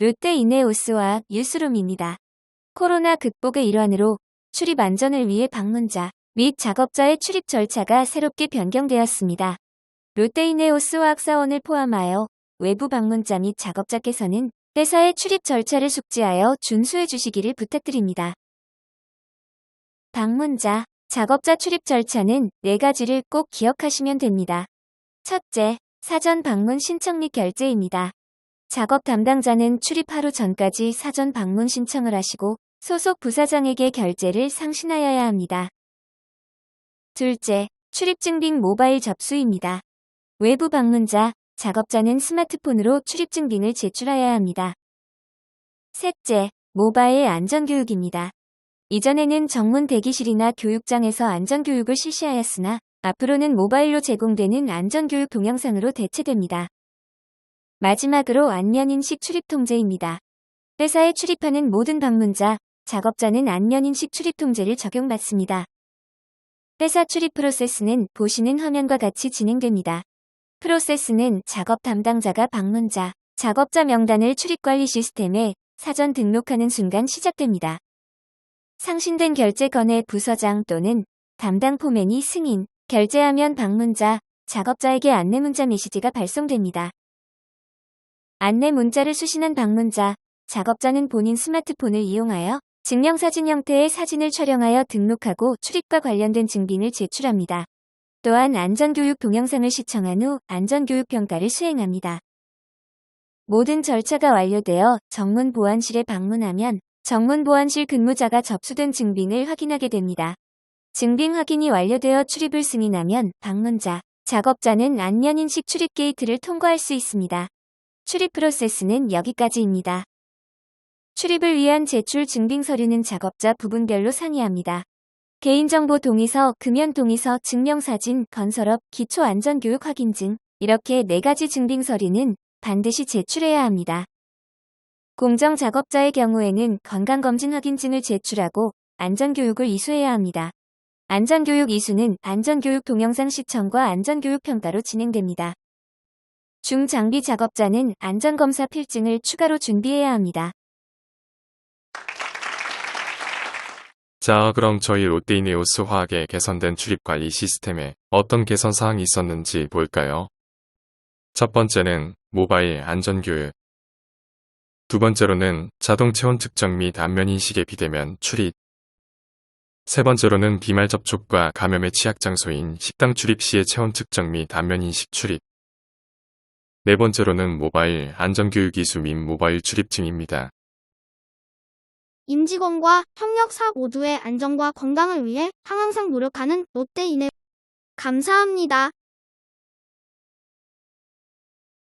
롯데 이네오스와 유스룸입니다. 코로나 극복의 일환으로 출입 안전을 위해 방문자 및 작업자의 출입 절차가 새롭게 변경되었습니다. 롯데 이네오스 화학사원을 포함하여 외부 방문자 및 작업자께서는 회사의 출입 절차를 숙지하여 준수해 주시기를 부탁드립니다. 방문자, 작업자 출입 절차는 4가지를 꼭 기억하시면 됩니다. 첫째, 사전 방문 신청 및 결제입니다. 작업 담당자는 출입 하루 전까지 사전 방문 신청을 하시고 소속 부사장에게 결제를 상신하여야 합니다. 둘째, 출입증빙 모바일 접수입니다. 외부 방문자, 작업자는 스마트폰으로 출입증빙을 제출하여야 합니다. 셋째, 모바일 안전교육입니다. 이전에는 정문 대기실이나 교육장에서 안전교육을 실시하였으나 앞으로는 모바일로 제공되는 안전교육 동영상으로 대체됩니다. 마지막으로 안면인식 출입 통제입니다. 회사에 출입하는 모든 방문자, 작업자는 안면인식 출입 통제를 적용받습니다. 회사 출입 프로세스는 보시는 화면과 같이 진행됩니다. 프로세스는 작업 담당자가 방문자, 작업자 명단을 출입관리 시스템에 사전 등록하는 순간 시작됩니다. 상신된 결제건의 부서장 또는 담당 포맨이 승인, 결제하면 방문자, 작업자에게 안내 문자 메시지가 발송됩니다. 안내 문자를 수신한 방문자, 작업자는 본인 스마트폰을 이용하여 증명사진 형태의 사진을 촬영하여 등록하고 출입과 관련된 증빙을 제출합니다. 또한 안전교육 동영상을 시청한 후 안전교육 평가를 수행합니다. 모든 절차가 완료되어 정문 보안실에 방문하면 정문 보안실 근무자가 접수된 증빙을 확인하게 됩니다. 증빙 확인이 완료되어 출입을 승인하면 방문자, 작업자는 안면인식 출입 게이트를 통과할 수 있습니다. 출입 프로세스는 여기까지입니다. 출입을 위한 제출 증빙 서류는 작업자 부분별로 상의합니다. 개인정보 동의서, 금연 동의서, 증명사진, 건설업, 기초안전교육 확인증 이렇게 4가지 증빙 서류는 반드시 제출해야 합니다. 공정 작업자의 경우에는 건강검진 확인증을 제출하고 안전교육을 이수해야 합니다. 안전교육 이수는 안전교육 동영상 시청과 안전교육 평가로 진행됩니다. 중장비 작업자는 안전검사 필증을 추가로 준비해야 합니다. 자, 그럼 저희 롯데이네오스 화학의 개선된 출입관리 시스템에 어떤 개선 사항이 있었는지 볼까요? 첫 번째는 모바일 안전교육. 두 번째로는 자동 체온 측정 및 안면 인식의 비대면 출입. 세 번째로는 비말 접촉과 감염의 취약 장소인 식당 출입 시의 체온 측정 및 안면 인식 출입. 네 번째로는 모바일 안전교육 이수 및 모바일 출입증입니다. 임직원과 협력사 모두의 안전과 건강을 위해 항상 노력하는 롯데이네. 감사합니다.